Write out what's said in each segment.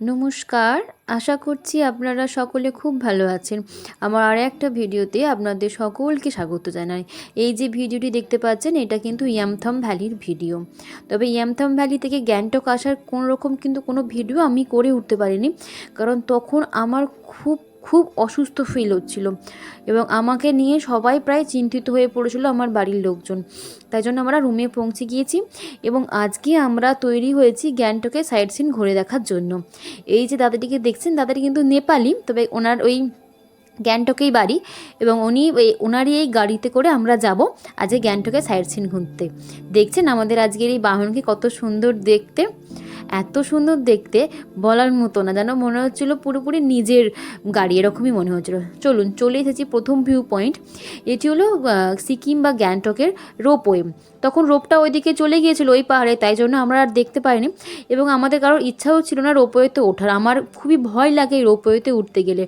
নমস্কার, আশা করছি আপনারা সকলে খুব ভালো আছেন। আমার আর একটা ভিডিওতে আপনাদের সকলকে স্বাগত জানাই। এই যে ভিডিওটি দেখতে পাচ্ছেন, এটা কিন্তু ইয়ামথম ভ্যালির ভিডিও। তবে ইয়ামথম ভ্যালি থেকে গ্যাংটক আসার কোনো রকম কিন্তু কোনো ভিডিও আমি করে উঠতে পারিনি। কারণ তখন আমার খুব খুব অসুস্থ ফিল হচ্ছিল। এবং আমাকে নিয়ে সবাই প্রায় চিন্তিত হয়ে পড়েছিল আমার বাড়ির লোকজন। তাই জন্য আমরা রুমে পৌঁছে গিয়েছি এবং আজকে আমরা তৈরি হয়েছি গ্যাংটকে সাইড সিন ঘুরে দেখার জন্য। এই যে দাদাটিকে দেখছেন, দাদাটি কিন্তু নেপালি, তবে ওনার ওই গ্যাংটকেই বাড়ি এবং উনি ওনারই এই গাড়িতে করে আমরা যাব আজকে গ্যাংটকে সাইড সিন ঘুরতে। দেখছেন আমাদের আজকের এই বাহনকে কত সুন্দর দেখতে। এত সুন্দর দেখতে, বলার মতো না। যেন মনে হচ্ছিল পুরোপুরি নিজের গাড়ি, এরকমই মনে হচ্ছিল। চলুন, চলে এসেছি প্রথম ভিউ পয়েন্ট এটি হলো সিকিম বা গ্যাংটকের রোপওয়ে তখন রোপটা ওইদিকে চলে গিয়েছিল, ওই পাহাড়ে। তাই জন্য আমরা আর দেখতে পাইনি। এবং আমাদের কারোর ইচ্ছাও ছিল না রোপওয়েতে ওঠার। আমার খুবই ভয় লাগে এই রোপওয়েতে উঠতে গেলে।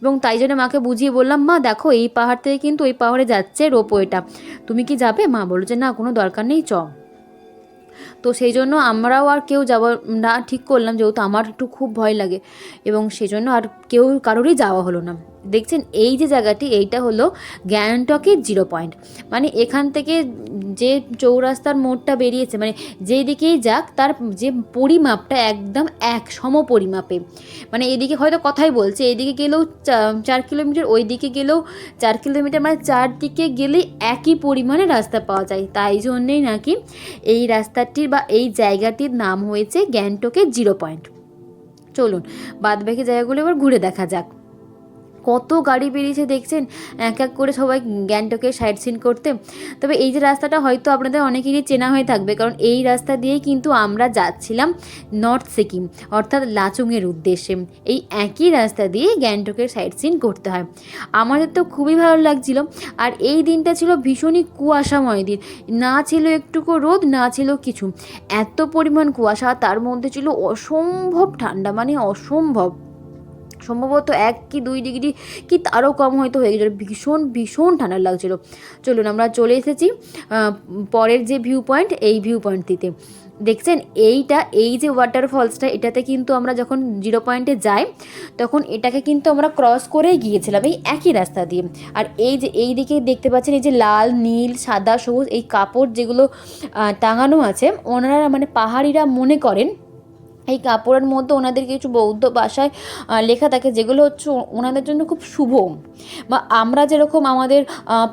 এবং তাই জন্য মাকে বুঝিয়ে বললাম, মা, দেখো, এই পাহাড় থেকে কিন্তু ওই পাহাড়ে যাচ্ছে রোপওয়েটা তুমি কি যাবে? মা বলল যে, না, কোনো দরকার নেই চ তো সেই জন্য আমরাও আর কেউ যাওয়া না ঠিক করলাম, যেহেতু আমার একটু খুব ভয় লাগে এবং সেই জন্য আর কেউ কারোরই যাওয়া হলো না। দেখছেন, এই যে জায়গাটি, এইটা হলো গ্যাংটকের জিরো পয়েন্ট। মানে এখান থেকে যে চৌরাস্তার মোড়টা বেরিয়েছে মানে যেই দিকেই যাক, তার যে পরিমাপটা একদম এক সম পরিমাপে। মানে এদিকে হয়তো কথাই বলছে, এদিকে গেলেও চার কিলোমিটার ওই দিকে গেলেও চার কিলোমিটার মানে চারদিকে গেলেই একই পরিমাণে রাস্তা পাওয়া যায়। তাই জন্যেই নাকি এই রাস্তাটির বা এই জায়গাটির নাম হয়েছে গ্যাংটকের জিরো পয়েন্ট। চলুন, বাদবাকি জায়গাগুলো এবার ঘুরে দেখা যাক। কত গাড়ি বেরিয়েছে দেখছেন? এক এক করে সবাই গ্যাংটকে সাইড সিন করতে। তবে এই যে রাস্তাটা হয়তো আপনাদের অনেকেরই চেনা হয়ে থাকবে, কারণ এই রাস্তা দিয়েই কিন্তু আমরা যাচ্ছিলাম নর্থ সিকিম, অর্থাৎ লাচুংয়ের উদ্দেশ্যে। এই একই রাস্তা দিয়ে গ্যাংটকের সাইড সিন করতে হয়। আমাদের তো খুবই ভালো লাগছিল। আর এই দিনটা ছিল ভীষণই কুয়াশাময় দিন। না ছিল একটুকু রোদ, না ছিল কিছু। এত পরিমাণ কুয়াশা, তার মধ্যে ছিল অসম্ভব ঠান্ডা মানে অসম্ভব। সম্ভবত এক কি দুই ডিগ্রি কি তারও কম হয়তো হয়ে গেছিল। ভীষণ ভীষণ ঠান্ডা লাগছিল। চলুন আমরা চলে এসেছি পরের যে ভিউ পয়েন্ট এই ভিউ পয়েন্টটিতে দেখছেন, এইটা, এই যে ওয়াটারফলসটা এটাতে কিন্তু আমরা যখন জিরো পয়েন্টে যাই, তখন এটাকে কিন্তু আমরা ক্রস করেই গিয়েছিলাম এই একই রাস্তা দিয়ে। আর এই যে, এই দিকে দেখতে পাচ্ছেন, এই যে লাল, নীল, সাদা, সবুজ, এই কাপড় যেগুলো টাঙানো আছে, ওনারা মানে পাহাড়িরা মনে করেন এই কাপড়ের মধ্যে ওনাদের কিছু বৌদ্ধ ভাষায় লেখা থাকে যেগুলো হচ্ছে ওনাদের জন্য খুব শুভ। বা আমরা যেরকম আমাদের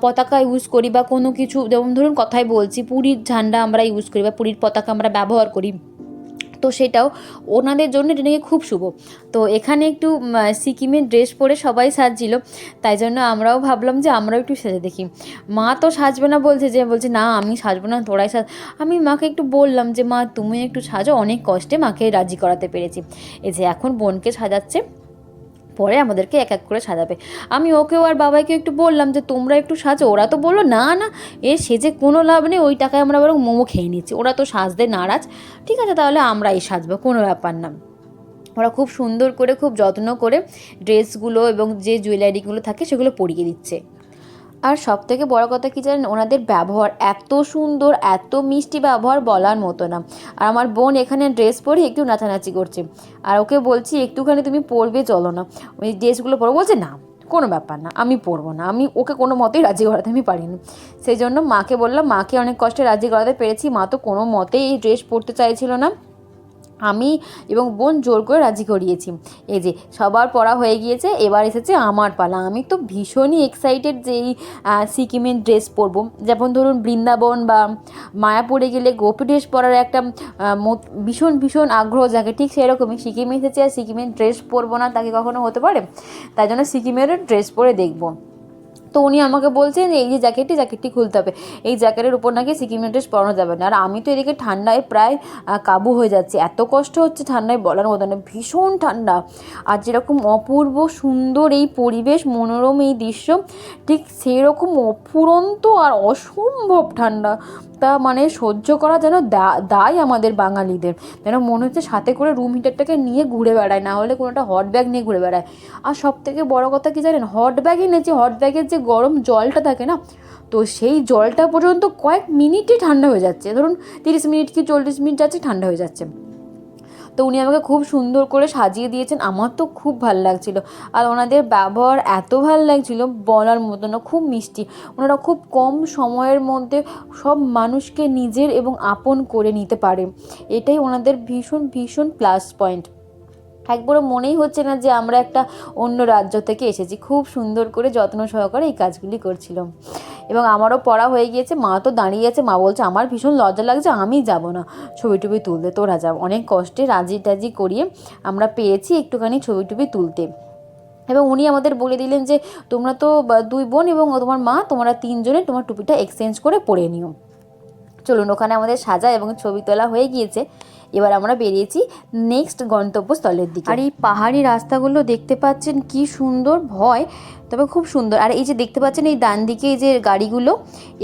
পতাকা ইউজ করি বা কোনো কিছু, যেমন ধরুন কথাই বলছি, পুরীর ঝান্ডা আমরা ইউজ করি বা পুরীর পতাকা আমরা ব্যবহার করি। তো সেটাও ওনাদের জন্য এটা নাকি খুব শুভ। তো এখানে একটু সিকিমের ড্রেস পরে সবাই সাজছিল, তাই জন্য আমরাও ভাবলাম যে আমরাও একটু সাজে দেখি। মা তো সাজবে না বলছে যে, বলছে, না, আমি সাজবো না, তোরাই সাজ। আমি মাকে একটু বললাম যে, মা তুমি একটু সাজো, অনেক কষ্টে মাকে রাজি করাতে পেরেছি। এই যে এখন বোনকে সাজাচ্ছে। পরে আমাদেরকে এক এক করে সাজাবে। আমি ওকেও আর বাবাইকে একটু বললাম যে, তোমরা একটু সাজো। ওরা তো বলল, না না, এ সেজে কোনো লাভ নেই, ওই টাকায় আমরা বরং মোমো খেয়ে নিচ্ছি। ওরা তো সাজতে নারাজ। ঠিক আছে, তাহলে আমরাই সাজবো, কোনো ব্যাপার না। ওরা খুব সুন্দর করে, খুব যত্ন করে ড্রেসগুলো এবং যে জুয়েলারিগুলো থাকে, সেগুলো পরিয়ে দিচ্ছে। আর সব থেকে বড় কথা কি জানেন? ওনাদের ব্যবহার এত সুন্দর, এত মিষ্টি ব্যবহার বলার মতো না। আর আমার বোন এখানে ড্রেস পরে একটু নাচানাচি করছে। আর ওকে বলছি, একটুখানি তুমি পরবে, চলো না। ওই ড্রেসগুলো পরো বলছে, না, কোনো ব্যাপার না, আমি পরবো না। আমি ওকে কোনো মতেই রাজি করাতে আমি পারিনি। সেই জন্য মাকে বললাম, মাকে অনেক কষ্টে রাজি করাতে পেরেছি। মা তো কোনো মতেই এই ড্রেস পরতে চাইছিল না। আমি এবং বোন জোর করে রাজি করিয়েছি। এই যে, সবার পড়া হয়ে গিয়েছে, এবার এসেছে আমার পালা। আমি তো ভীষণই এক্সাইটেড যে এই সিকিমের ড্রেস পরবো। যেমন ধরুন বৃন্দাবন বা মায়াপুরে গেলে গোপী ড্রেস পরার একটা ভীষণ ভীষণ আগ্রহ জাগে। ঠিক সেরকমই সিকিমে এসেছে আর সিকিমের ড্রেস পরবো না, তাকে কখনো হতে পারে? তাই জন্য সিকিমের ড্রেস পরে দেখব। তো উনি আমাকে বলছেন যে, এই যে জ্যাকেটটি জ্যাকেটটি খুলতে হবে। এই জ্যাকেটের উপর নাকি সিকিমের ড্রেস পরানো যাবে না। আর আমি তো এদিকে ঠান্ডায় প্রায় কাবু হয়ে যাচ্ছি। এত কষ্ট হচ্ছে ঠান্ডায় বলার মতো না, ভীষণ ঠান্ডা। আর যেরকম অপূর্ব সুন্দর এই পরিবেশ, মনোরম এই দৃশ্য, ঠিক সেরকম অফুরন্ত আর অসম্ভব ঠান্ডা। তা মানে সহ্য করা যেন দায় আমাদের বাঙালিদের। যেন মনে হচ্ছে সাথে করে রুম হিটারটাকে নিয়ে ঘুরে বেড়ায়, না হলে কোনো একটা হট ব্যাগ নিয়ে ঘুরে বেড়ায়। আর সব থেকে বড়ো কথা কি জানেন? হট ব্যাগে এনেছি হট ব্যাগের যে গরম জলটা থাকে না, তো সেই জলটা পর্যন্ত কয়েক মিনিটই ঠান্ডা হয়ে যাচ্ছে। ধরুন তিরিশ মিনিট কি চল্লিশ মিনিট যাচ্ছে, ঠান্ডা হয়ে যাচ্ছে। তো উনি আমাকে খুব সুন্দর করে সাজিয়ে দিয়েছেন। আমার তো খুব ভালো লাগছিল। আর ওনাদের ব্যবহার এত ভালো লাগছিল, বলার মতো না, খুব মিষ্টি। ওনারা খুব কম সময়ের মধ্যে সব মানুষকে নিজের এবং আপন করে নিতে পারে। এটাই ওনাদের ভীষণ ভীষণ প্লাস পয়েন্ট একবারও মনেই হচ্ছে না যে আমরা একটা অন্য রাজ্য থেকে এসেছি। খুব সুন্দর করে যত্ন সহকারে এই কাজগুলি করছিলাম। এবং আমারও পড়া হয়ে গিয়েছে, মা তো দাঁড়িয়ে আছে, মা বলছে, আমার ভীষণ লজ্জা লাগছে, আমি যাব না। ছবি টবি তুলতে, তোরা যাব অনেক কষ্টে রাজি টাজি করিয়ে আমরা পেয়েছি একটুখানি ছবি টবি তুলতে। এবং উনি আমাদের বলে দিলেন যে, তোমরা তো দুই বোন এবং তোমার মা, তোমরা তিনজনে তোমার টুপিটা এক্সচেঞ্জ করে পরে নিও। চলুন, ওখানে আমাদের সাজা এবং ছবি তোলা হয়ে গিয়েছে। এবার আমরা বেরিয়েছি নেক্সট গন্তব্যস্থলের দিকে। আর এই পাহাড়ি রাস্তাগুলো দেখতে পাচ্ছেন কি সুন্দর ভয়, তবে খুব সুন্দর। আর এই যে দেখতে পাচ্ছেন এই ডান দিকে এই যে গাড়িগুলো,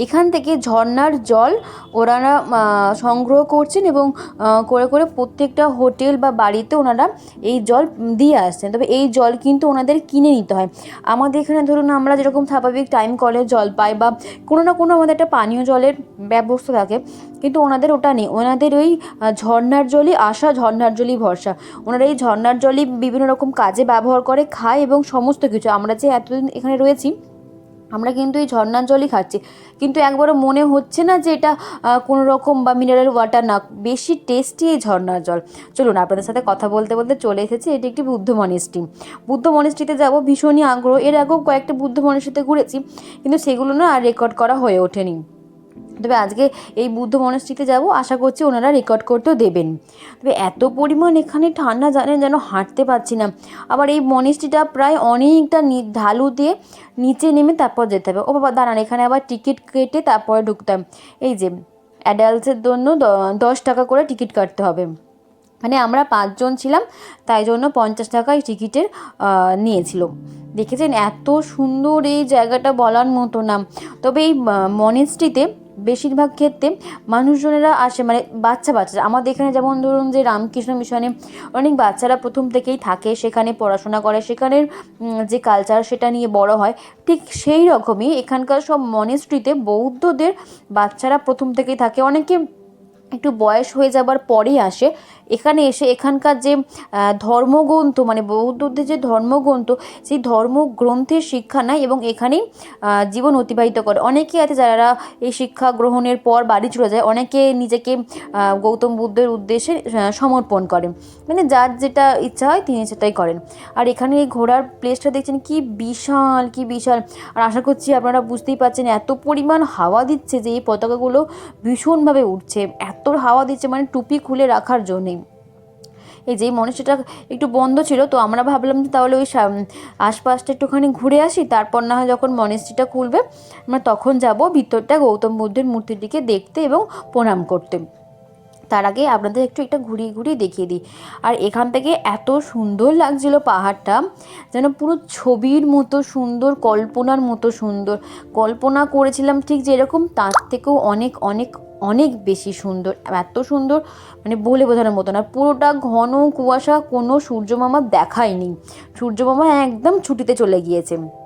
এখান থেকে ঝর্ণার জল ওনারা সংগ্রহ করছেন এবং করে করে প্রত্যেকটা হোটেল বা বাড়িতে ওনারা এই জল দিয়ে আসছেন। তবে এই জল কিন্তু ওনাদের কিনে নিতে হয়। আমাদের এখানে ধরুন আমরা যেরকম স্বাভাবিক টাইম কলের জল পাই বা কোনো না কোনো আমাদের একটা পানীয় জলের ব্যবস্থা থাকে। কিন্তু ওনাদের ওটা নেই। ওনাদের ওই আহ, ঝর্ণার জলই আসা ঝর্ণার জলই ভরসা। ওনারা এই ঝর্ণার জলই বিভিন্ন রকম কাজে ব্যবহার করে খায় এবং সমস্ত কিছু। আমরা যে এতদিন এখানে রয়েছি আমরা কিন্তু এই ঝর্ণার জলই খাচ্ছি। কিন্তু একবারও মনে হচ্ছে না যে এটা কোনো রকম বা মিনারেল ওয়াটার না। বেশি টেস্টি এই ঝর্ণার জল। চলুন আপনাদের সাথে কথা বলতে বলতে চলে এসেছে। এটি একটি বুদ্ধ মনিস্ট্রি বুদ্ধ মনিস্ট্রিতে যাব ভীষণই আগ্রহ। এর আগেও কয়েকটা বুদ্ধ মনিস্ট্রিতে ঘুরেছি কিন্তু সেগুলো না আর রেকর্ড করা হয়ে ওঠেনি। তবে আজকে এই বুদ্ধ মনস্ট্রিতে যাব, আশা করছি ওনারা রেকর্ড করতেও দেবেন। তবে এত পরিমাণ এখানে ঠান্ডা, জানেন যেন হাঁটতে পারছি না। আবার এই মনিস্ট্রিটা প্রায় অনেকটা ঢালু দিয়ে নিচে নেমে তারপর যেতে হবে। ও বাবা, দাঁড়ান, এখানে আবার টিকিট কেটে তারপরে ঢুকতে হবে এই যে অ্যাডাল্টসের জন্য দশ টাকা করে টিকিট কাটতে হবে। মানে আমরা পাঁচজন ছিলাম, তাই জন্য পঞ্চাশ টাকায় টিকিটের নিয়েছিল। দেখেছেন? এত সুন্দর এই জায়গাটা বলার মতো না। তবে এই মনেস্ট্রিতে বেশিরভাগ ক্ষেত্রে মানুষজনেরা আসে মানে বাচ্চা বাচ্চা আমাদের এখানে যেমন ধরুন যে রামকৃষ্ণ মিশনে অনেক বাচ্চারা প্রথম থেকেই থাকে, সেখানে পড়াশোনা করে, সেখানের যে কালচার সেটা নিয়ে বড় হয়। ঠিক সেই রকমই এখানকার সব মনেস্ট্রিতে বৌদ্ধদের বাচ্চারা প্রথম থেকেই থাকে। অনেকে একটু বয়স হয়ে যাবার পরেই আসে। এখানে এসে এখানকার যে ধর্মগ্রন্থ মানে বৌদ্ধদের যে ধর্মগ্রন্থ, সেই ধর্মগ্রন্থের শিক্ষা নেয় এবং এখানেই জীবন অতিবাহিত করে। অনেকেই আছে যারা এই শিক্ষা গ্রহণের পর বাড়ি চলে যায়, অনেকে নিজেকে গৌতম বুদ্ধের উদ্দেশ্যে সমর্পণ করেন। মানে যার যেটা ইচ্ছা হয় তিনি সেটাই করেন। আর এখানে এই ঘোরার প্লেসটা দেখছেন, কি বিশাল কি বিশাল। আর আশা করছি আপনারা বুঝতেই পারছেন, এত পরিমাণ হাওয়া দিচ্ছে যে এই পতাকাগুলো ভীষণভাবে উঠছে এত হাওয়া দিচ্ছে মানে টুপি খুলে রাখার জন্যে এই যেই মনুষ্যটা একটু বন্ধ ছিল, তো আমরা ভাবলাম যে তাহলে ওই আশপাশটা একটুখানি ঘুরে আসি, তারপর না হয় যখন মনেস্ট্রিটা খুলবে, আমরা তখন যাব ভিতরটা গৌতম বুদ্ধের মূর্তিটিকে দেখতে এবং প্রণাম করতে। তার আগে আপনাদের একটু একটা ঘুরিয়ে ঘুরিয়ে দেখিয়ে দিই। আর এখান থেকে এত সুন্দর লাগছিল পাহাড়টা, যেন পুরো ছবির মতো সুন্দর, কল্পনার মতো সুন্দর। কল্পনা করেছিলাম ঠিক যেরকম তার থেকেও অনেক অনেক অনেক বেশি সুন্দর। এত সুন্দর মানে বলে বোঝানোর মতো না। পুরোটা ঘন কুয়াশা কোনো সূর্যমামা দেখায়নি। সূর্যমামা একদম ছুটিতে চলে গিয়েছে।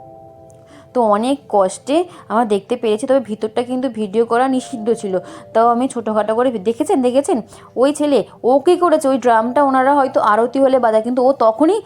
তো অনেক কষ্টে আমরা দেখতে পেরেছি, তবে ভিতরটা কিন্তু ভিডিও করা নিষিদ্ধ ছিল। তাও আমি ছোটোখাটো করে দেখেছেন দেখেছেন? ওই ছেলে, ও কী করেছে? ওই ড্রামটা ওনারা হয়তো আরতি হলে বাজায়, কিন্তু ও তখনই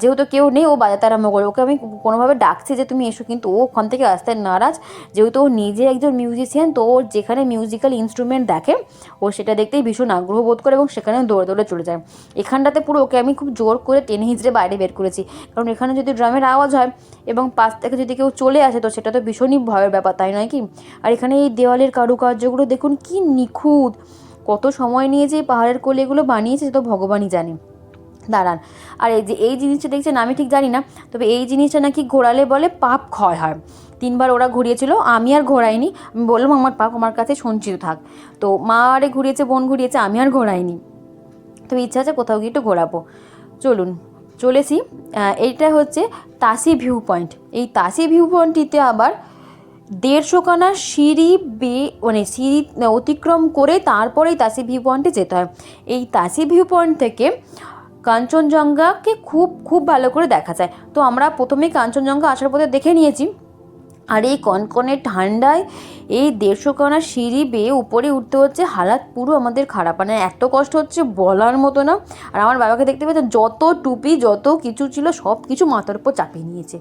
যেহেতু কেউ নেই, ও বাজাতে আরম্ভ করে। ওকে আমি কোনোভাবে ডাকছি যে তুমি এসো, কিন্তু ও ওখান থেকে আসতে নারাজ। যেহেতু ও নিজে একজন মিউজিশিয়ান তো ওর যেখানে মিউজিক্যাল ইনস্ট্রুমেন্ট দেখে, ও সেটা দেখতেই ভীষণ আগ্রহ বোধ করে এবং সেখানে দৌড়ে দৌড়ে চলে যায়। এখানটাতে পুরো ওকে আমি খুব জোর করে টেনে হিঁচড়ে বাইরে বের করেছি। কারণ এখানে যদি ড্রামের আওয়াজ হয় এবং পাশ থেকে যদি কেউ চলে আসে তো সেটা তো ভীষণই ভয়ের ব্যাপার, তাই নয় কি? আর এখানে এই দেওয়ালের কারুকার্যগুলো দেখুন কি নিখুঁত। কত সময় নিয়ে যে পাহাড়ের কোলে এগুলো বানিয়েছে সে তো ভগবানই জানে। দাঁড়ান, আর এই যে এই জিনিসটা দেখছেন, আমি ঠিক জানি না, তবে এই জিনিসটা নাকি ঘোরালে বলে পাপ ক্ষয় হয়। তিনবার ওরা ঘুরিয়েছিল, আমি আর ঘোরাইনি আমি বললাম, আমার পাপ আমার কাছে সঞ্চিত থাক। তো মা আরে ঘুরিয়েছে, বোন ঘুরিয়েছে, আমি আর ঘোরাইনি তবে ইচ্ছা আছে কোথাও গিয়ে একটু ঘোরাবো। চলুন, চলেছি। এইটা হচ্ছে তাসি ভিউ পয়েন্ট। এই তাসি ভিউ পয়েন্টটিতে আবার দেড়শো খানা সিঁড়ি বে মানে সিঁড়ি অতিক্রম করে তারপরেই তাসি ভিউ পয়েন্টে যেতে হয়। এই তাসি ভিউ পয়েন্ট থেকে কাঞ্চনজঙ্ঘাকে খুব খুব ভালো করে দেখা যায়। তো আমরা প্রথমে কাঞ্চনজঙ্ঘা আসার পথে দেখে নিয়েছি। আর এই কনকনে ঠান্ডায় এই দেড়শো কানা সিঁড়ি বেয়ে উপরে উঠতে হচ্ছে। হালাত পুরো আমাদের খারাপ। মানে এত কষ্ট হচ্ছে বলার মতো না। আর আমার বাবাকে দেখতে পেয়েছেন, যত টুপি, যত কিছু ছিল সব কিছু মাথার উপর চাপিয়ে নিয়েছে।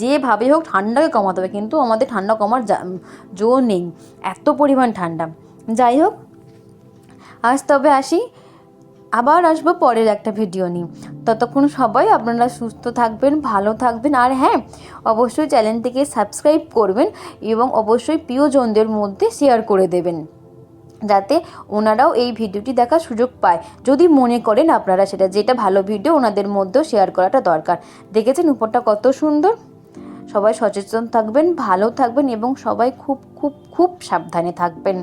যেভাবে হোক ঠান্ডাকে কমাতে হবে, কিন্তু আমাদের ঠান্ডা কমার জো নেই, এত পরিমাণ ঠান্ডা। যাই হোক, আজ তবে আসি, আবার আসব পরের একটা ভিডিও নিয়ে। ততক্ষণ সবাই আপনারা সুস্থ থাকবেন, ভালো থাকবেন, আর হ্যাঁ অবশ্যই চ্যানেলটিকে সাবস্ক্রাইব করবেন এবং অবশ্যই প্রিয়জনদের মধ্যে শেয়ার করে দেবেন, যাতে ওনারাও এই ভিডিওটি দেখার সুযোগ পায়। যদি মনে করেন আপনারা সেটা, যেটা ভালো ভিডিও ওনাদের মধ্যেও শেয়ার করাটা দরকার। দেখেছেন উপরটা কত সুন্দর? সবাই সচেতন থাকবেন ভালো থাকবেন এবং সবাই খুব খুব খুব সাবধানে থাকবেন।